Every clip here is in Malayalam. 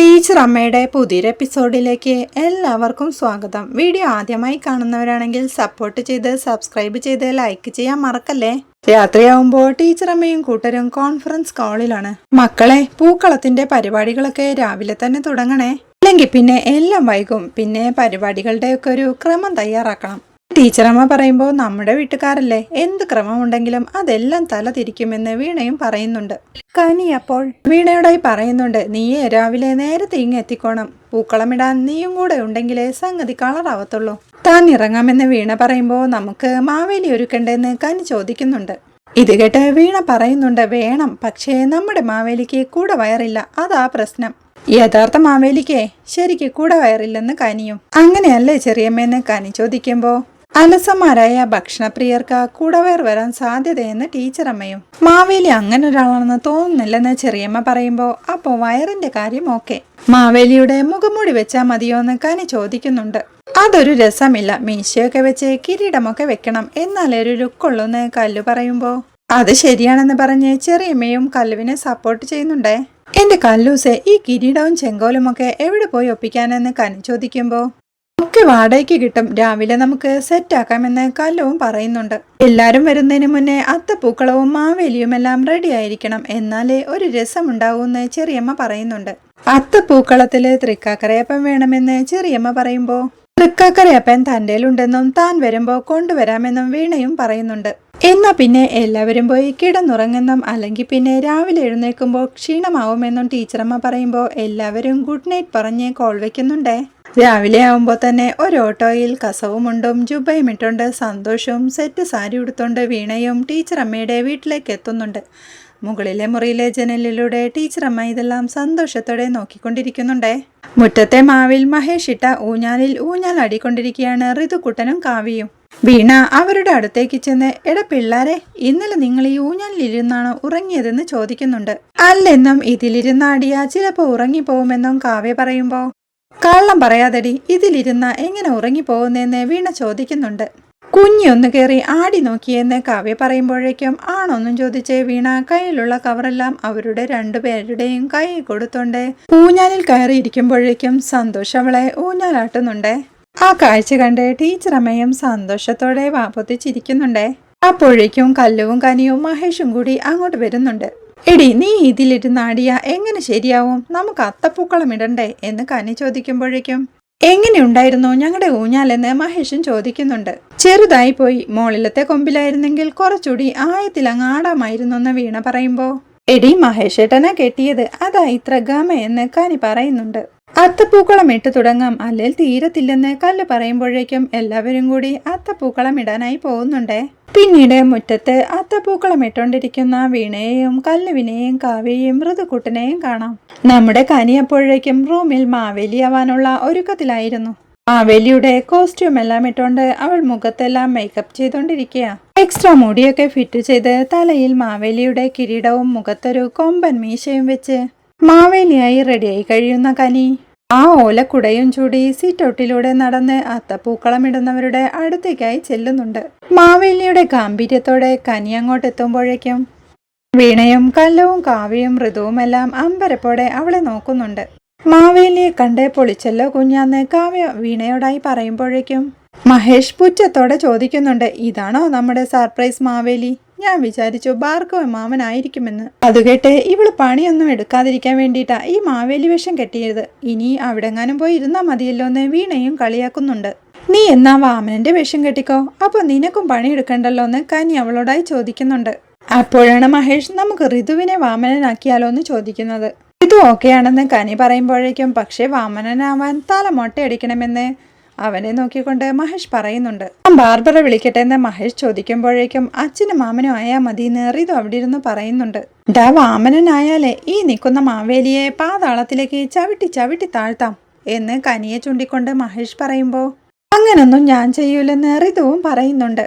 ടീച്ചർ അമ്മയുടെ പുതിയൊരു എപ്പിസോഡിലേക്ക് എല്ലാവർക്കും സ്വാഗതം. വീഡിയോ ആദ്യമായി കാണുന്നവരാണെങ്കിൽ സപ്പോർട്ട് ചെയ്ത് സബ്സ്ക്രൈബ് ചെയ്ത് ലൈക്ക് ചെയ്യാൻ മറക്കല്ലേ? രാത്രിയാവുമ്പോൾ ടീച്ചർ അമ്മയും കൂട്ടരും കോൺഫറൻസ് കോളിലാണ് മക്കളെ പൂക്കളത്തിന്റെ പരിപാടികളൊക്കെ രാവിലെ തന്നെ തുടങ്ങണേ. അല്ലെങ്കിൽ പിന്നെ എല്ലാം വൈകും. പിന്നെ പരിപാടികളുടെയൊക്കെ ഒരു ക്രമം തയ്യാറാക്കണം. ടീച്ചറമ്മ പറയുമ്പോൾ നമ്മുടെ വീട്ടുകാരല്ലേ? എന്ത് ക്രമമുണ്ടെങ്കിലും അതെല്ലാം തല തിരിക്കുമെന്ന് വീണയും പറയുന്നുണ്ട്. കനി അപ്പോൾ വീണയോടായി പറയുന്നുണ്ട് നീയേ രാവിലെ നേരത്തെ ഇങ്ങ് എത്തിക്കോണം. പൂക്കളമിടാൻ നീയും കൂടെ ഉണ്ടെങ്കിലേ സംഗതി കളറാവത്തുള്ളൂ താൻ ഇറങ്ങാമെന്ന് വീണ പറയുമ്പോൾ നമുക്ക് മാവേലി ഒരുക്കണ്ടെന്ന് കനി ചോദിക്കുന്നുണ്ട്. ഇത് കേട്ട് വീണ പറയുന്നുണ്ട് വേണം പക്ഷേ നമ്മുടെ മാവേലിക്ക് കൂടെ വയറില്ല അതാ പ്രശ്നം. യഥാർത്ഥ മാവേലിക്കേ ശരിക്ക് കൂടെ വയറില്ലെന്ന് കനിയും. അങ്ങനെയല്ലേ ചെറിയമ്മേന്ന്? കനി ചോദിക്കുമ്പോ അലസന്മാരായ ഭക്ഷണപ്രിയർക്ക് കൂടവേർ വരാൻ സാധ്യതയെന്ന് ടീച്ചറമ്മയും. മാവേലി അങ്ങനെ ഒരാളാണെന്ന് തോന്നുന്നില്ലെന്ന് ചെറിയമ്മ പറയുമ്പോൾ അപ്പോൾ വയറിന്റെ കാര്യം ഓക്കെ. മാവേലിയുടെ മുഖംമൂടി വെച്ചാൽ മതിയോന്ന് കനി ചോദിക്കുന്നുണ്ട്. അതൊരു രസമില്ല. മീശയൊക്കെ വെച്ച് കിരീടമൊക്കെ വെക്കണം. എന്നാലേ ഒരു ലുക്കുള്ളൂന്ന് കല്ലു പറയുമ്പോൾ അത് ശരിയാണെന്ന് പറഞ്ഞ് ചെറിയമ്മയും കല്ലുവിനെ സപ്പോർട്ട് ചെയ്യുന്നുണ്ടേ. എന്റെ കല്ലൂസെ ഈ കിരീടവും ചെങ്കോലുമൊക്കെ എവിടെ പോയി ഒപ്പിക്കാനെന്ന് കനി ചോദിക്കുമ്പോ ഒക്കെ വാടകയ്ക്ക് കിട്ടും. രാവിലെ നമുക്ക് സെറ്റ് ആക്കാമെന്ന് കല്ലവും പറയുന്നുണ്ട്. എല്ലാരും വരുന്നതിന് മുന്നേ അത്തപ്പൂക്കളവും മാവേലിയും എല്ലാം റെഡി ആയിരിക്കണം. എന്നാലേ ഒരു രസമുണ്ടാവൂന്ന് ചെറിയമ്മ പറയുന്നുണ്ട്. അത്തപ്പൂക്കളത്തിൽ തൃക്കാക്കരയപ്പം വേണമെന്ന് ചെറിയമ്മ പറയുമ്പോ തൃക്കാക്കരയപ്പൻ തന്റെ ഉണ്ടെന്നും താൻ വരുമ്പോ കൊണ്ടുവരാമെന്നും വീണയും പറയുന്നുണ്ട്. എന്നാ പിന്നെ എല്ലാവരും പോയി കിടന്നുറങ്ങുന്നും അല്ലെങ്കിൽ പിന്നെ രാവിലെ എഴുന്നേൽക്കുമ്പോൾ ക്ഷീണമാവുമെന്നും ടീച്ചറമ്മ പറയുമ്പോൾ എല്ലാവരും ഗുഡ് നൈറ്റ് പറഞ്ഞ് കോൾ വെക്കുന്നുണ്ടേ. രാവിലെ ആവുമ്പോൾ തന്നെ ഒരു ഓട്ടോയിൽ കസവുമുണ്ടും ജുബയും ഇട്ടുണ്ട്. സന്തോഷവും സെറ്റ് സാരി ഉടുത്തോണ്ട് വീണയും ടീച്ചർ ടീച്ചറമ്മയുടെ വീട്ടിലേക്ക് എത്തുന്നുണ്ട്. മുകളിലെ മുറിയിലെ ജനലിലൂടെ ടീച്ചർ അമ്മ ഇതെല്ലാം സന്തോഷത്തോടെ നോക്കിക്കൊണ്ടിരിക്കുന്നുണ്ടേ. മുറ്റത്തെ മാവിൽ മഹേഷ് ഇട്ട ഊഞ്ഞാലിൽ ഊഞ്ഞാൽ അടിക്കൊണ്ടിരിക്കുകയാണ് ഋതുക്കുട്ടനും കാവ്യയും. വീണ അവരുടെ അടുത്തേക്ക് ചെന്ന് എടാ പിള്ളാരെ ഇന്നലെ നിങ്ങൾ ഈ ഊഞ്ഞാലിരുന്നാണോ ഉറങ്ങിയതെന്ന് ചോദിക്കുന്നുണ്ട്. അല്ലെന്നും ഇതിലിരുന്നാടിയാ ചിലപ്പോൾ ഉറങ്ങിപ്പോകുമെന്നും കാവ്യ പറയുമ്പോ കള്ളം പറയാതെടി ഇതിലിരുന്ന എങ്ങനെ ഉറങ്ങിപ്പോകുന്നെന്ന് വീണ ചോദിക്കുന്നുണ്ട്. കുഞ്ഞൊന്ന് കയറി ആടി നോക്കിയെന്ന് കാവ്യ പറയുമ്പോഴേക്കും ആണൊന്നും ചോദിച്ച് വീണ കയ്യിലുള്ള കവറെല്ലാം അവരുടെ രണ്ടുപേരുടെയും കൈ കൊടുത്തോണ്ട് ഊഞ്ഞാലിൽ കയറിയിരിക്കുമ്പോഴേക്കും സന്തോഷം അവളെ ഊഞ്ഞാലാട്ടുന്നുണ്ട്. ആ കാഴ്ച കണ്ട് ടീച്ചറമ്മയും സന്തോഷത്തോടെ വാപ്പൊത്തിച്ചിരിക്കുന്നുണ്ടേ അപ്പോഴേക്കും കല്ലുവും കനിയും മഹേഷും കൂടി അങ്ങോട്ട് വരുന്നുണ്ട്. എടി നീ ഇതിലിരുന്ന് ആടിയ എങ്ങനെ ശരിയാവും? നമുക്ക് അത്തപ്പൂക്കളം ഇടണ്ടേ? എന്ന് കനി ചോദിക്കുമ്പോഴേക്കും എങ്ങനെയുണ്ടായിരുന്നു ഞങ്ങളുടെ ഊഞ്ഞാലെന്ന് മഹേഷും ചോദിക്കുന്നുണ്ട്. ചെറുതായി പോയി. മോളിലത്തെ കൊമ്പിലായിരുന്നെങ്കിൽ കുറച്ചുകൂടി ആയത്തിലങ്ങ് ആടാമായിരുന്നു എന്ന് വീണ പറയുമ്പോ എടി മഹേഷേട്ടനാ കെട്ടിയത്. അതാ ഇത്ര ഗമ എന്ന് കനി പറയുന്നുണ്ട്. അത്തപ്പൂക്കളം ഇട്ട് തുടങ്ങാം. അല്ലെങ്കിൽ തീരത്തില്ലെന്ന് കല്ല് പറയുമ്പോഴേക്കും എല്ലാവരും കൂടി അത്തപ്പൂക്കളം ഇടാനായി പോകുന്നുണ്ടേ. പിന്നീട് മുറ്റത്ത് അത്തപ്പൂക്കളം ഇട്ടുകൊണ്ടിരിക്കുന്ന വീണയെയും കല്ലുവിനെയും കാവ്യയും മൃദുക്കുട്ടനെയും കാണാം. നമ്മുടെ കനിയപ്പോഴേക്കും റൂമിൽ മാവേലിയാവാനുള്ള ഒരുക്കത്തിലായിരുന്നു. മാവേലിയുടെ കോസ്റ്റ്യൂം എല്ലാം ഇട്ടുകൊണ്ട് അവൾ മുഖത്തെല്ലാം മേക്കപ്പ് ചെയ്തുകൊണ്ടിരിക്കുക എക്സ്ട്രാ മുടിയൊക്കെ ഫിറ്റ് ചെയ്ത് തലയിൽ മാവേലിയുടെ കിരീടവും മുഖത്തൊരു കൊമ്പൻ മീശയും വെച്ച് മാവേലിയായി റെഡിയായി കഴിയുന്ന കനി. ആ ഓലക്കുടയും ചൂടി സീറ്റൊട്ടിലൂടെ നടന്ന് അത്തപ്പൂക്കളമിടുന്നവരുടെ അടുത്തേക്കായി ചെല്ലുന്നുണ്ട്. മാവേലിയുടെ ഗാംഭീര്യത്തോടെ കനി അങ്ങോട്ട് എത്തുമ്പോഴേക്കും വീണയും കല്ലവും കാവ്യയും ഋതുവുമെല്ലാം അമ്പരപ്പോടെ അവളെ നോക്കുന്നുണ്ട്. മാവേലിയെ കണ്ട് പൊളിച്ചല്ലോ കുഞ്ഞാന്ന് കാവ്യ വീണയോടായി പറയുമ്പോഴേക്കും മഹേഷ് പുറ്റത്തോടെ ചോദിക്കുന്നുണ്ട് ഇതാണോ നമ്മുടെ സർപ്രൈസ് മാവേലി? ഞാൻ വിചാരിച്ചു ഭാർഗവ മാമനായിരിക്കുമെന്ന്. അത് കേട്ട് ഇവൾ പണിയൊന്നും എടുക്കാതിരിക്കാൻ വേണ്ടിയിട്ടാ ഈ മാവേലി വേഷം കെട്ടിയത്. ഇനി അവിടെങ്ങാനും പോയി ഇരുന്നാ മതിയല്ലോ എന്ന് വീണയും കളിയാക്കുന്നുണ്ട്. നീ എന്നാ വാമനന്റെ വേഷം കെട്ടിക്കോ? അപ്പൊ നിനക്കും പണിയെടുക്കണ്ടല്ലോ എന്ന് കനി അവളോടായി ചോദിക്കുന്നുണ്ട്. അപ്പോഴാണ് മഹേഷ് നമുക്ക് ഋതുവിനെ വാമനനാക്കിയാലോ എന്ന് ചോദിക്കുന്നത്. ഇത് ഓക്കെയാണെന്ന് കനി പറയുമ്പോഴേക്കും പക്ഷേ വാമനനാവാൻ തല മൊട്ടയടിക്കണമെന്ന് അവനെ നോക്കിക്കൊണ്ട് മഹേഷ് പറയുന്നുണ്ട് ഞാൻ ബാർബറ വിളിക്കട്ടെ എന്ന് മഹേഷ് ചോദിക്കുമ്പോഴേക്കും അച്ഛനും മാമനും ആയാൽ മതി ഋതു അവിടെ ഇരുന്ന് പറയുന്നുണ്ട്. ഡാ വാമനനായാലേ ഈ നിൽക്കുന്ന മാവേലിയെ പാതാളത്തിലേക്ക് ചവിട്ടി ചവിട്ടി താഴ്ത്താം എന്ന് കനിയെ ചൂണ്ടിക്കൊണ്ട് മഹേഷ് പറയുമ്പോൾ അങ്ങനൊന്നും ഞാൻ ചെയ്യൂലെന്ന് ഋതുവും പറയുന്നുണ്ട്.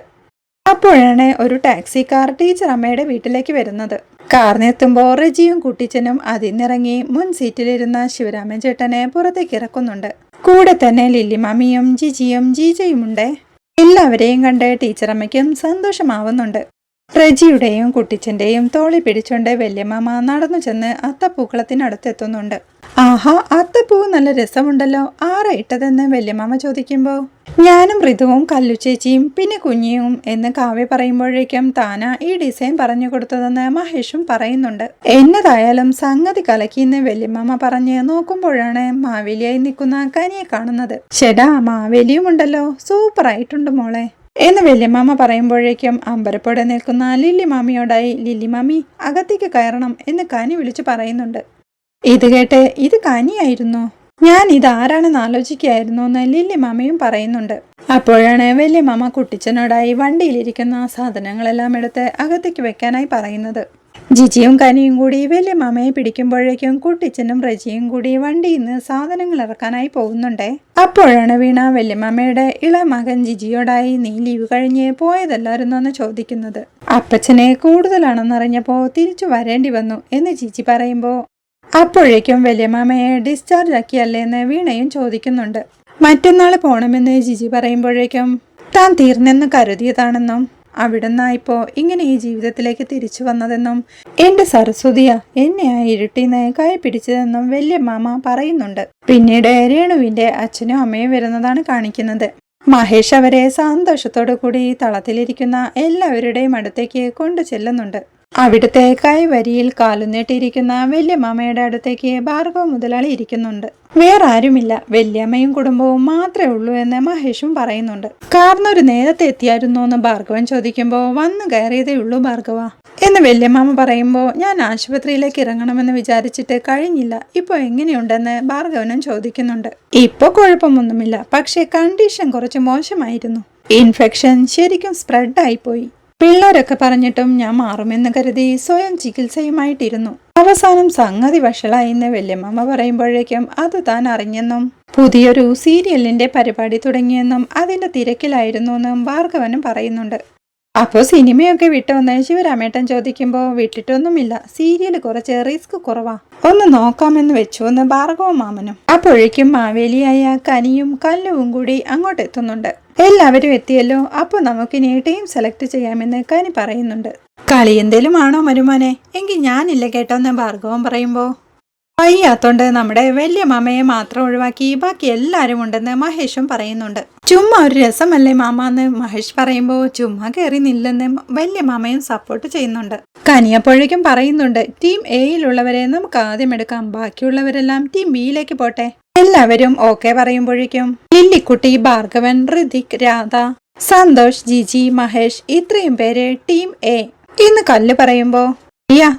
അപ്പോഴാണ് ഒരു ടാക്സി കാർ ടീച്ചർ അമ്മയുടെ വീട്ടിലേക്ക് വരുന്നത്. കാറിനെത്തുമ്പോൾ റെജിയും കുട്ടിച്ചനും അതിന്നിറങ്ങി മുൻ സീറ്റിലിരുന്ന ശിവരാമൻ ചേട്ടനെ പുറത്തേക്ക് ഇറക്കുന്നുണ്ട്. കൂടെ തന്നെ ലില്ലിമാമിയും ജിജിയും ജീജയുമുണ്ട് എല്ലാവരെയും കണ്ട് ടീച്ചറമ്മയ്ക്കും സന്തോഷമാവുന്നുണ്ട്. പ്രജിയുടെയും കുട്ടിച്ചന്റെയും തോളി പിടിച്ചുകൊണ്ട് വല്യമാമ നടന്നു ചെന്ന് അത്തപ്പൂക്കളത്തിനടുത്തെത്തുന്നുണ്ട്. ആഹാ അത്തപ്പൂ നല്ല രസമുണ്ടല്ലോ. ആരാ ഇട്ടതെന്ന് വല്യമാമ ചോദിക്കുമ്പോൾ ഞാനും ഋതുവും കല്ലു ചേച്ചിയും പിന്നെ കുഞ്ഞിയും എന്ന് കാവ്യ പറയുമ്പോഴേക്കും താന ഈ ഡിസൈൻ പറഞ്ഞു കൊടുത്തതെന്ന് മഹേഷും പറയുന്നുണ്ട്. എന്നതായാലും സംഗതി കലക്കിയെന്ന് വല്യമാമ പറഞ്ഞ് നോക്കുമ്പോഴാണ് മാവേലിയായി നിൽക്കുന്ന കനിയെ കാണുന്നത്. ചേടാ മാവേലിയും ഉണ്ടല്ലോ. സൂപ്പർ ആയിട്ടുണ്ട് മോളെ. എന്ന് വല്യമാമ പറയുമ്പോഴേക്കും അമ്പരപ്പോടെ നിൽക്കുന്ന ലില്ലി മാമിയോടായി ലില്ലി മാമി അകത്തേക്ക് കയറണം എന്ന് കനി വിളിച്ചു പറയുന്നുണ്ട്. ഇത് കേട്ട് ഇത് കനിയായിരുന്നു. ഞാൻ ഇത് ആരാണെന്ന് ആലോചിക്കുകയായിരുന്നു എന്ന് ലില്ലി മാമയും പറയുന്നുണ്ട്. അപ്പോഴാണ് വലിയ മാമ കുട്ടിച്ചനോടായി വണ്ടിയിലിരിക്കുന്ന സാധനങ്ങളെല്ലാം എടുത്ത് അകത്തേക്ക് വെക്കാനായി പറയുന്നത്. ജിജിയും കനിയും കൂടി വലിയ മാമയെ പിടിക്കുമ്പോഴേക്കും കുട്ടിച്ചനും റജിയും കൂടി വണ്ടിയിൽ നിന്ന് സാധനങ്ങൾ ഇറക്കാനായി പോകുന്നുണ്ടേ. അപ്പോഴാണ് വീണ വല്യമാമയുടെ ഇളമകൻ ജിജിയോടായി നീ ലീവ് കഴിഞ്ഞ് പോയതല്ലായിരുന്നു എന്ന് ചോദിക്കുന്നത്. അപ്പച്ചനെ കൂടുതലാണെന്നറിഞ്ഞപ്പോൾ തിരിച്ചു വരേണ്ടി വന്നു എന്ന് ജിജി പറയുമ്പോൾ അപ്പോഴേക്കും വലിയമാമയെ ഡിസ്ചാർജ് ആക്കിയല്ലേ എന്ന് വീണയും ചോദിക്കുന്നുണ്ട്. മറ്റന്നാൾ പോണമെന്ന് ജിജി പറയുമ്പോഴേക്കും താൻ തീർന്നെന്ന് കരുതിയതാണെന്നും അവിടുന്നായിപ്പോ ഇങ്ങനെ ഈ ജീവിതത്തിലേക്ക് തിരിച്ചു വന്നതെന്നും എന്റെ സരസ്വതിയ എന്നെ ആ ഇരുട്ടിന്ന് കൈ പിടിച്ചതെന്നും വല്യമാമ പറയുന്നുണ്ട്. പിന്നീട് രേണുവിന്റെ അച്ഛനും അമ്മയും വരുന്നതാണ് കാണിക്കുന്നത്. മഹേഷ് അവരെ സന്തോഷത്തോടു കൂടി തളത്തിലിരിക്കുന്ന എല്ലാവരുടെയും അടുത്തേക്ക് കൊണ്ടു ചെല്ലുന്നുണ്ട് അവിടുത്തെ വരിയിൽ കാലുനീട്ടിയിരിക്കുന്ന വല്യമ്മയുടെ അടുത്തേക്ക് ഭാർഗവ മുതലാളി ഇരിക്കുന്നുണ്ട്. വേറെ ആരുമില്ല. വല്യമ്മയും കുടുംബവും മാത്രമേ ഉള്ളൂ എന്ന് മഹേഷും പറയുന്നുണ്ട്. കാർന്നൊരു നേരത്തെ എത്തിയായിരുന്നു എന്ന് ഭാർഗവൻ ചോദിക്കുമ്പോൾ വന്നു കയറിയതേ ഉള്ളൂ ഭാർഗവ എന്ന് വല്യമ്മാമ പറയുമ്പോൾ ഞാൻ ആശുപത്രിയിലേക്ക് ഇറങ്ങണമെന്ന് വിചാരിച്ചിട്ട് കഴിഞ്ഞില്ല. ഇപ്പോൾ എങ്ങനെയുണ്ടെന്ന് ഭാർഗവനും ചോദിക്കുന്നുണ്ട്. ഇപ്പോൾ കുഴപ്പമൊന്നുമില്ല. പക്ഷേ കണ്ടീഷൻ കുറച്ച് മോശമായിരുന്നു. ഇൻഫെക്ഷൻ ശരിക്കും സ്പ്രെഡ് പോയി പിള്ളേരൊക്കെ പറഞ്ഞിട്ടും ഞാൻ മാറുമെന്ന് കരുതി സ്വയം ചികിത്സയുമായിട്ടിരുന്നു. അവസാനം സംഗതി വഷളായിന്ന് വല്യമ്മ പറയുമ്പോഴേക്കും അത് താൻ അറിഞ്ഞെന്നും പുതിയൊരു സീരിയലിന്റെ പരിപാടി തുടങ്ങിയെന്നും അതിന്റെ തിരക്കിലായിരുന്നു എന്നും ഭാർഗവനും പറയുന്നുണ്ട്. അപ്പോൾ സിനിമയൊക്കെ വിട്ടുവന്ന് ശിവരാമേട്ടൻ ചോദിക്കുമ്പോൾ വിട്ടിട്ടൊന്നുമില്ല സീരിയൽ കുറച്ച് റിസ്ക് കുറവാ ഒന്ന് നോക്കാമെന്ന് വെച്ചു എന്ന് ഭാർഗവ മാമനും. അപ്പോഴേക്കും മാവേലിയായ കനിയും കല്ലുവും കൂടി അങ്ങോട്ട് എത്തുന്നുണ്ട് എല്ലാവരും എത്തിയല്ലോ. അപ്പോൾ നമുക്കിനി ടീം സെലക്ട് ചെയ്യാമെന്ന് കനി പറയുന്നുണ്ട്. കളി എന്തേലും ആണോ മരുമോനെ? എങ്കിൽ ഞാനില്ല കേട്ടോന്ന് ഭാർഗവം പറയുമ്പോ. വയ്യാത്തോണ്ട് നമ്മുടെ വലിയ മാമയെ മാത്രം ഒഴിവാക്കി ബാക്കി എല്ലാവരും ഉണ്ടെന്ന് മഹേഷും പറയുന്നുണ്ട്. ചുമ്മാ ഒരു രസമല്ലേ മാമ എന്ന് മഹേഷ് പറയുമ്പോ ചുമ്മാ കയറി നില്ലെന്ന് വലിയ മാമയും സപ്പോർട്ട് ചെയ്യുന്നുണ്ട്. കനിയപ്പോഴേക്കും പറയുന്നുണ്ട് ടീം എയിലുള്ളവരെ നമുക്ക് ആദ്യം എടുക്കാം. ബാക്കിയുള്ളവരെല്ലാം ടീം ബിയിലേക്ക് പോട്ടെ. എല്ലാവരും ഓക്കെ പറയുമ്പോഴേക്കും ലില്ലിക്കുട്ടി ഭാർഗവൻ ഋതിക് രാധ സന്തോഷ് ജിജി മഹേഷ് ഇത്രയും പേര് ടീം എ ഇന്ന് കല്ല് പറയുമ്പോ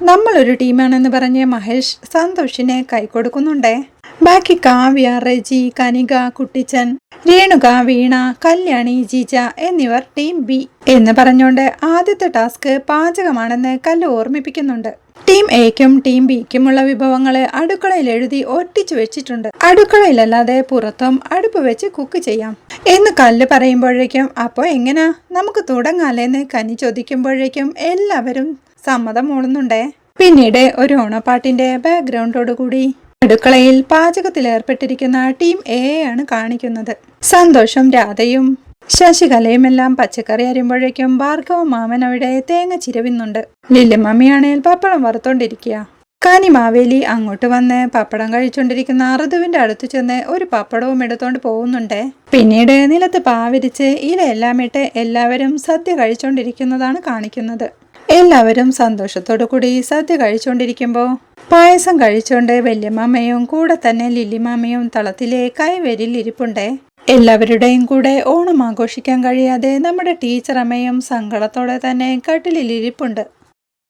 നമ്മളൊരു ടീമാണെന്ന് പറഞ്ഞ് മഹേഷ് സന്തോഷിനെ കൈകൊടുക്കുന്നുണ്ടേ ബാക്കി കാവ്യ റെജി കനിക കുട്ടിച്ചൻ രേണുക വീണ കല്യാണി ജിജ എന്നിവർ ടീം ബി എന്ന് പറഞ്ഞുകൊണ്ട് ആദ്യത്തെ ടാസ്ക് പാചകമാണെന്ന് കല്ല് ഓർമ്മിപ്പിക്കുന്നുണ്ട്. ടീം എക്കും ടീം ബിക്കുമുള്ള വിഭവങ്ങൾ അടുക്കളയിൽ എഴുതി ഒട്ടിച്ചു വെച്ചിട്ടുണ്ട്. അടുക്കളയിലല്ലാതെ പുറത്തും അടുപ്പ് വെച്ച് കുക്ക് ചെയ്യാം എന്ന് കല്ല് പറയുമ്പോഴേക്കും അപ്പോൾ എങ്ങനാ? നമുക്ക് തുടങ്ങാലേന്ന്? കനി ചോദിക്കുമ്പോഴേക്കും എല്ലാവരും സമ്മതം മൂളുന്നുണ്ടേ? പിന്നീട് ഒരു ഓണപ്പാട്ടിന്റെ ബാക്ക്ഗ്രൗണ്ടോടുകൂടി അടുക്കളയിൽ പാചകത്തിൽ ഏർപ്പെട്ടിരിക്കുന്ന ടീം എ ആണ് കാണിക്കുന്നത്. സന്തോഷം രാധയും ശശികലയുമെല്ലാം പച്ചക്കറി അരിയുമ്പോഴേക്കും ഭാർഗവ മാമൻ അവിടെ തേങ്ങ ചിരവിന്നുണ്ട്. ലില്ലമ്മയാണേൽ പപ്പടം വറുത്തോണ്ടിരിക്കുക കാനി മാവേലി അങ്ങോട്ട് വന്ന് പപ്പടം കഴിച്ചുകൊണ്ടിരിക്കുന്ന ഋതുവിന്റെ അടുത്ത് ചെന്ന് ഒരു പപ്പടവും എടുത്തോണ്ട് പോകുന്നുണ്ട്. പിന്നീട് നിലത്ത് പാവിരിച്ച് ഇലയെല്ലാം ഇട്ട് എല്ലാവരും സദ്യ കഴിച്ചുകൊണ്ടിരിക്കുന്നതാണ് കാണിക്കുന്നത്. എല്ലാവരും സന്തോഷത്തോടു കൂടി സദ്യ കഴിച്ചുകൊണ്ടിരിക്കുമ്പോൾ പായസം കഴിച്ചുകൊണ്ട് വല്യമ്മയും കൂടെ തന്നെ ലില്ലിമാമയും തളത്തിലെ കൈവരിൽ ഇരിപ്പുണ്ടേ. എല്ലാവരുടെയും കൂടെ ഓണം ആഘോഷിക്കാൻ കഴിയാതെ നമ്മുടെ ടീച്ചറമ്മയും സങ്കടത്തോടെ തന്നെ കട്ടിലിൽ ഇരിപ്പുണ്ട്.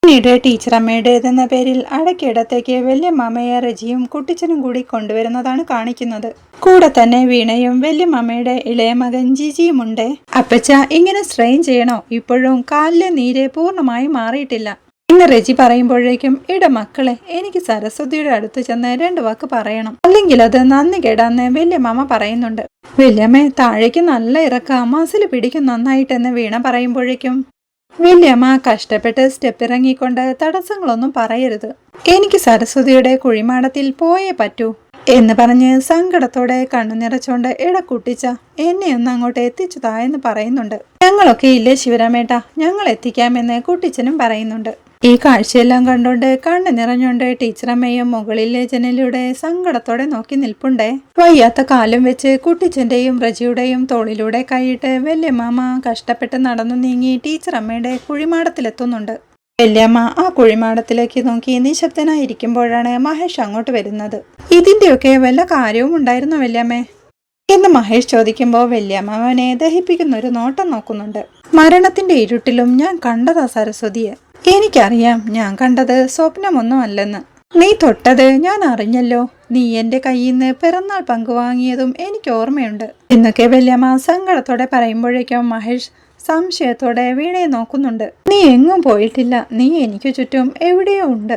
പിന്നീട് ടീച്ചറമ്മയുടേതെന്ന പേരിൽ അടക്കിടത്തേക്ക് വല്യമ്മയെ റജിയും കുട്ടിച്ചനും കൂടി കൊണ്ടുവരുന്നതാണ് കാണിക്കുന്നത്. കൂടെ തന്നെ വീണയും വല്യമ്മയുടെ ഇളയ മകൻ ജിജിയുമുണ്ട്. അപ്പച്ച ഇങ്ങനെ സ്ട്രെയിൻ ചെയ്യണോ? ഇപ്പോഴും കാലിലെ നീര് പൂർണമായി മാറിയിട്ടില്ല. ഇന്ന് റെജി പറയുമ്പോഴേക്കും ഇട മക്കളെ എനിക്ക് സരസ്വതിയുടെ അടുത്ത് ചെന്ന് രണ്ട് വാക്ക് പറയണം. അല്ലെങ്കിൽ അത് നന്ദി കേടാന്ന് വല്യമ്മ പറയുന്നുണ്ട്. വല്യമ്മ താഴേക്ക് നല്ല ഇറക്ക മസിൽ പിടിക്കും നന്നായിട്ടെന്ന് വീണ പറയുമ്പോഴേക്കും വല്യമ്മ കഷ്ടപ്പെട്ട് സ്റ്റെപ്പ് ഇറങ്ങിക്കൊണ്ട് തടസ്സങ്ങളൊന്നും പറയരുത്. എനിക്ക് സരസ്വതിയുടെ കുഴിമാടത്തിൽ പോയേ പറ്റൂ എന്ന് പറഞ്ഞ് സങ്കടത്തോടെ കണ്ണു നിറച്ചോണ്ട് ഇടക്കുട്ടിച്ച എന്നെ ഒന്ന് അങ്ങോട്ട് എത്തിച്ചു എന്ന് പറയുന്നുണ്ട്. ഞങ്ങളൊക്കെ ഇല്ലേ ശിവരാമേട്ട ഞങ്ങൾ എത്തിക്കാമെന്ന് കുട്ടിച്ചനും പറയുന്നുണ്ട്. ഈ കാഴ്ചയെല്ലാം കണ്ടുകൊണ്ട് കണ്ണു നിറഞ്ഞുകൊണ്ട് ടീച്ചറമ്മയും മുകളിലെ ജനലിലൂടെ സങ്കടത്തോടെ നോക്കി നിൽപ്പുണ്ടേ. വയ്യാത്ത കാലം വെച്ച് കുട്ടിച്ചന്റെയും റജിയുടെയും തോളിലൂടെ കൈയിട്ട് വല്യമാമ കഷ്ടപ്പെട്ട് നടന്നു നീങ്ങി ടീച്ചറമ്മയുടെ കുഴിമാടത്തിലെത്തുന്നുണ്ട്. വല്യമ്മ ആ കുഴിമാടത്തിലേക്ക് നോക്കി നിശബ്ദനായിരിക്കുമ്പോഴാണ് മഹേഷ് അങ്ങോട്ട് വരുന്നത്. ഇതിന്റെയൊക്കെ വല്ല കാര്യവും ഉണ്ടായിരുന്നു വല്യമ്മേ? എന്ന് മഹേഷ് ചോദിക്കുമ്പോൾ വല്യമ്മ അവനെ ദഹിപ്പിക്കുന്ന ഒരു നോട്ടം നോക്കുന്നുണ്ട്. മരണത്തിന്റെ ഇരുട്ടിലും ഞാൻ കണ്ടതാ സരസ്വതിയെ. എനിക്കറിയാം ഞാൻ കണ്ടത് സ്വപ്നമൊന്നും അല്ലെന്ന്. നീ തൊട്ടത് ഞാൻ അറിഞ്ഞല്ലോ. നീ എന്റെ കയ്യിൽ നിന്ന് പിറന്നാൾ പങ്കുവാങ്ങിയതും എനിക്ക് ഓർമ്മയുണ്ട്. എന്നൊക്കെ വല്യമ്മ സങ്കടത്തോടെ പറയുമ്പോഴേക്കും മഹേഷ് സംശയത്തോടെ വീണയെ നോക്കുന്നുണ്ട്. നീ എങ്ങും പോയിട്ടില്ല. നീ എനിക്ക് ചുറ്റും എവിടെയോ ഉണ്ട്.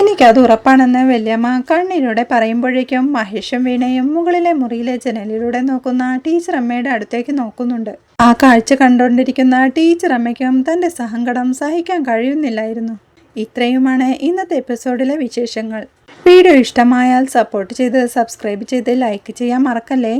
എനിക്കത് ഉറപ്പാണെന്ന് വല്യമ്മ കണ്ണീരോടെ പറയുമ്പോഴേക്കും മഹേഷും വീണയും മുകളിലെ മുറിയിലെ ജനലിലൂടെ നോക്കുന്ന ടീച്ചർ അമ്മയുടെ അടുത്തേക്ക് നോക്കുന്നുണ്ട്. ആ കാഴ്ച കണ്ടുകൊണ്ടിരിക്കുന്ന ടീച്ചർ അമ്മയ്ക്കും തന്റെ സഹങ്കടം സഹിക്കാൻ കഴിയുന്നില്ലായിരുന്നു. ഇത്രയുമാണ് ഇന്നത്തെ എപ്പിസോഡിലെ വിശേഷങ്ങൾ. വീഡിയോ ഇഷ്ടമായാൽ സപ്പോർട്ട് ചെയ്ത് സബ്സ്ക്രൈബ് ചെയ്ത് ലൈക്ക് ചെയ്യാൻ മറക്കല്ലേ?